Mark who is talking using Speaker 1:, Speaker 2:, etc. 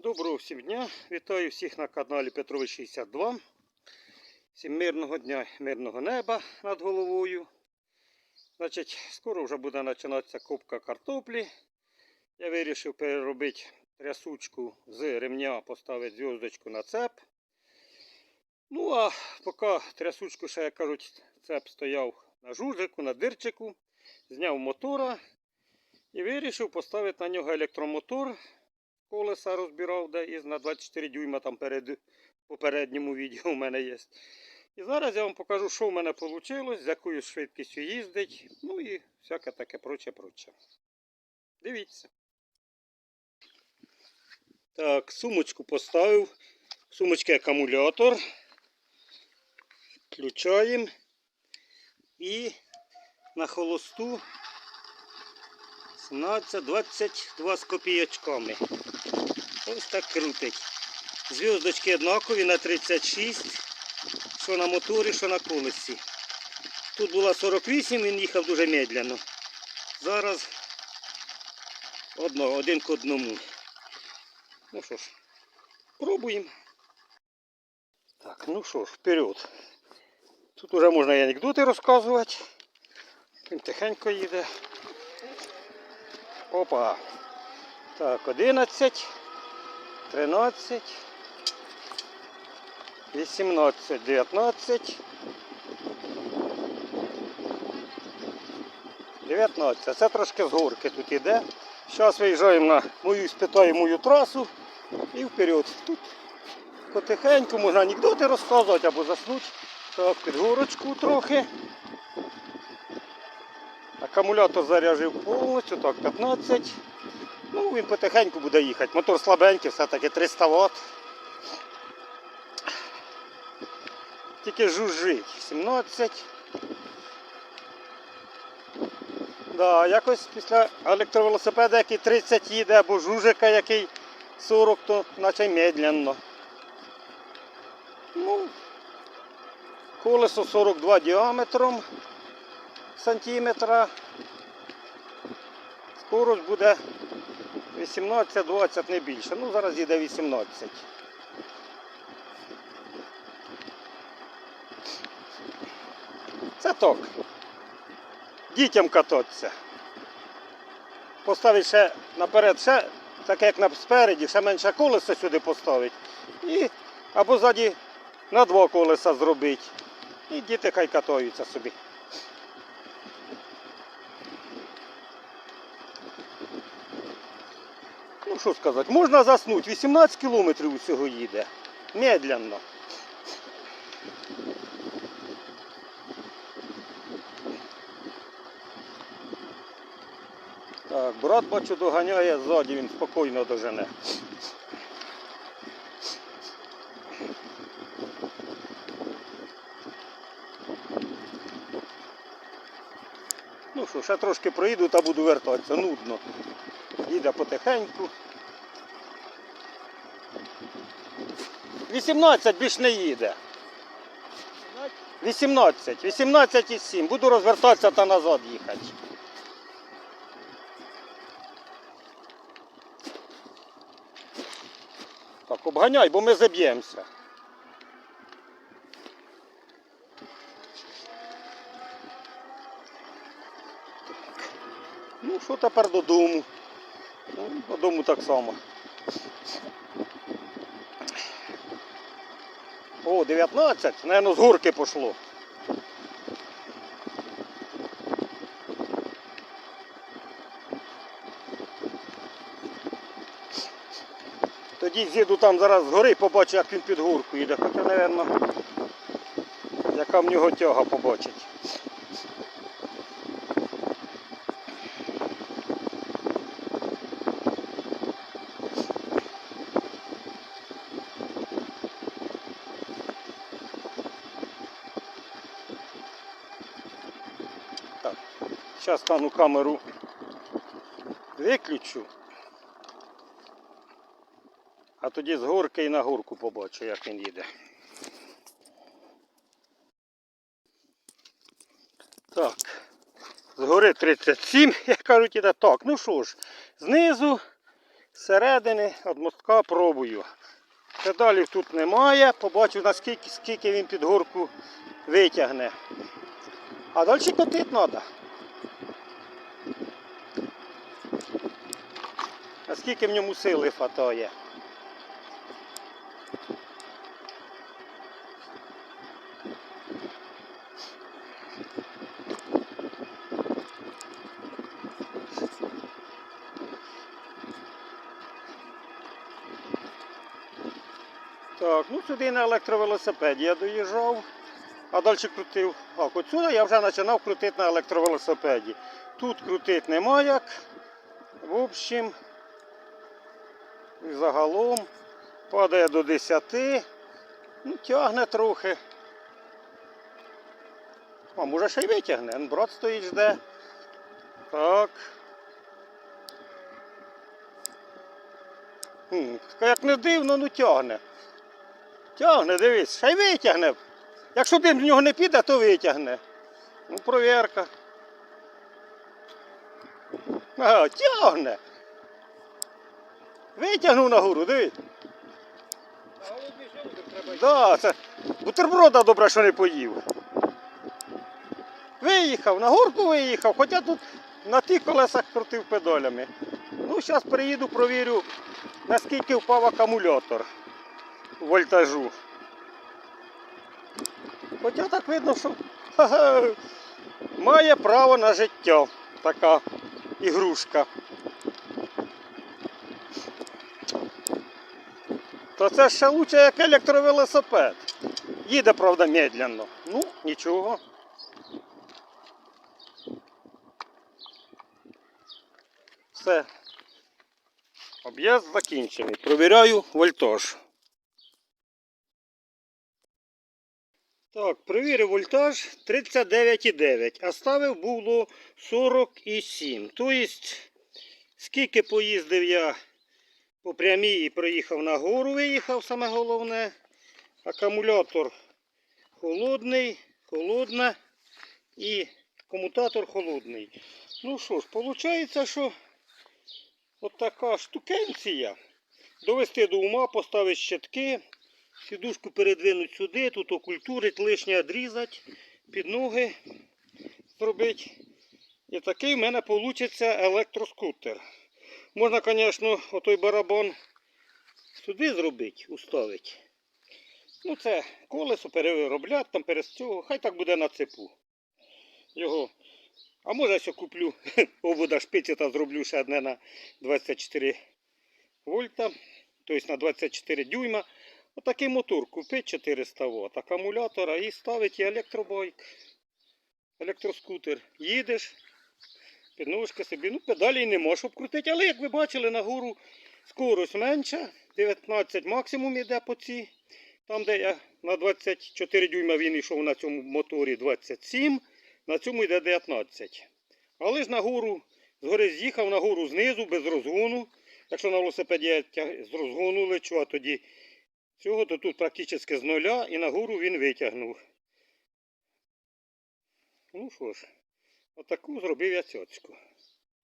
Speaker 1: Доброго всім дня! Вітаю всіх на каналі Петрович 62. Всім мирного дня, мирного неба над головою. Значить, скоро вже буде починатися копка картоплі. Я вирішив переробити трясучку з ремня, поставити зв'язочку на цеп. Ну а поки трясучку, ще як кажуть, цеп стояв на жужику, на дирчику, зняв мотора і вирішив поставити на нього електромотор колеса розбирав, де із на 24 дюйма там перед попередньому відео у мене є. І зараз я вам покажу, що в мене вийшло, з якою швидкістю їздить, ну і всяке таке проче проче. Дивіться. Так, сумочку поставив. В сумочці акумулятор. Включаємо. І на холосту 17-22 з копійочками. Ось так крутить. Зв'язочки однакові на 36, що на моторі, що на колесі. Тут була 48, він їхав дуже медленно. Зараз одно, один к одному. Ну що ж, пробуємо. Так, ну що ж, вперед. Тут вже можна і анекдоти розказувати. Він тихенько їде. Опа. Так, 11, 13, 18, 19, 19. Це трошки з горки тут іде. Зараз виїжджаємо на мою спитаю мою трасу і вперед. Тут потихеньку можна анекдоти розказувати або заснути. Так, під горочку трохи. Акумулятор заряжив повністю, так, 15. Ну, він потихеньку буде їхати. Мотор слабенький, все-таки 300 Вт. Тільки жужжить. 17. Да, якось після електровелосипеда, який 30 їде, або жужика, який 40, то наче медленно. Ну, колесо 42 діаметром сантиметра. Скорость буде 18-20 не більше. Ну, зараз їде 18. Це так. Дітям кататися. Поставить ще наперед, ще, так як на спереді, ще менше колеса сюди поставить. І або ззаді на два колеса зробити. І діти хай катаються собі. Ну що сказати, можна заснути. 18 кілометрів усього їде. Медленно. Так, брат бачу доганяє ззаді, він спокійно дожене. Ну що, ще трошки проїду та буду вертатися, нудно. Їде потихеньку. 18 більш не їде. 18, 18 і 7. Буду розвертатися та назад їхати. Так, обганяй, бо ми заб'ємося. Ну, що тепер додому? Ну, додому так само. О, 19, Наверно, з горки пішло. Тоді з'їду там зараз з гори, побачу, як він під горку йде. Хоча, напевно, яка в нього тяга побачить. Так, зараз стану камеру виключу. А тоді з горки і на горку побачу, як він їде. Так, з гори 37, як кажуть, іде так. Ну що ж, знизу зсередини від мостка пробую. Педалів тут немає, побачу наскільки скільки він під горку витягне. А далі котити треба. Наскільки в ньому сили хватає. Так, ну сюди на електровелосипеді я доїжджав, а далі крутив. А от сюди я вже починав крутити на електровелосипеді. Тут крутити нема як. В общем, загалом падає до 10. Ну, тягне трохи. А може ще й витягне. Брат стоїть жде. Так. Хм, як не дивно, ну тягне. Тягне, дивись, ще й витягне. Якщо дим в нього не піде, то витягне. Ну, провірка. Ага, тягне. Витягнув нагору, дивись. Да, це бутерброда добре, що не поїв. Виїхав, на горку виїхав, хоча тут на тих колесах крутив педалями. Ну, зараз приїду, провірю, наскільки впав акумулятор вольтажу. Хоча так видно, що має право на життя така ігрушка. То це ще лучше як електровелосипед. Їде, правда, медленно. Ну, нічого. Все. Об'їзд закінчений. Провіряю вольтаж. Так, перевірив вольтаж 39,9, а ставив було 47. Тобто, скільки поїздив я по прямій і проїхав на гору, виїхав саме головне. Акумулятор холодний, холодне і комутатор холодний. Ну що ж, виходить, що от така штукенція. Довести до ума, поставити щитки, сідушку передвинути сюди, тут окультурить, лишнє відрізати, під ноги зробити. І такий в мене вийде електроскутер. Можна, звісно, отой барабан сюди зробити, уставити. Ну, це колесо перероблять, там перед цього, хай так буде на цепу. Його. А може я ще куплю обода шпиці та зроблю ще одне на 24 вольта, тобто на 24 дюйма. Отакий мотор купити 400 Вт, акумулятора і ставить електробайк, електроскутер. Їдеш, підножка собі, ну педалі нема, щоб крутити, але як ви бачили, на гору скорость менша, 19 максимум іде по цій. Там, де я на 24 дюйма він йшов на цьому моторі 27, на цьому йде 19. Але ж на гору, згори з'їхав, на гору знизу, без розгону. Якщо на велосипеді я з розгону лечу, а тоді цього, то тут практично з нуля і на гору він витягнув. Ну що ж, отаку зробив я цьоцьку.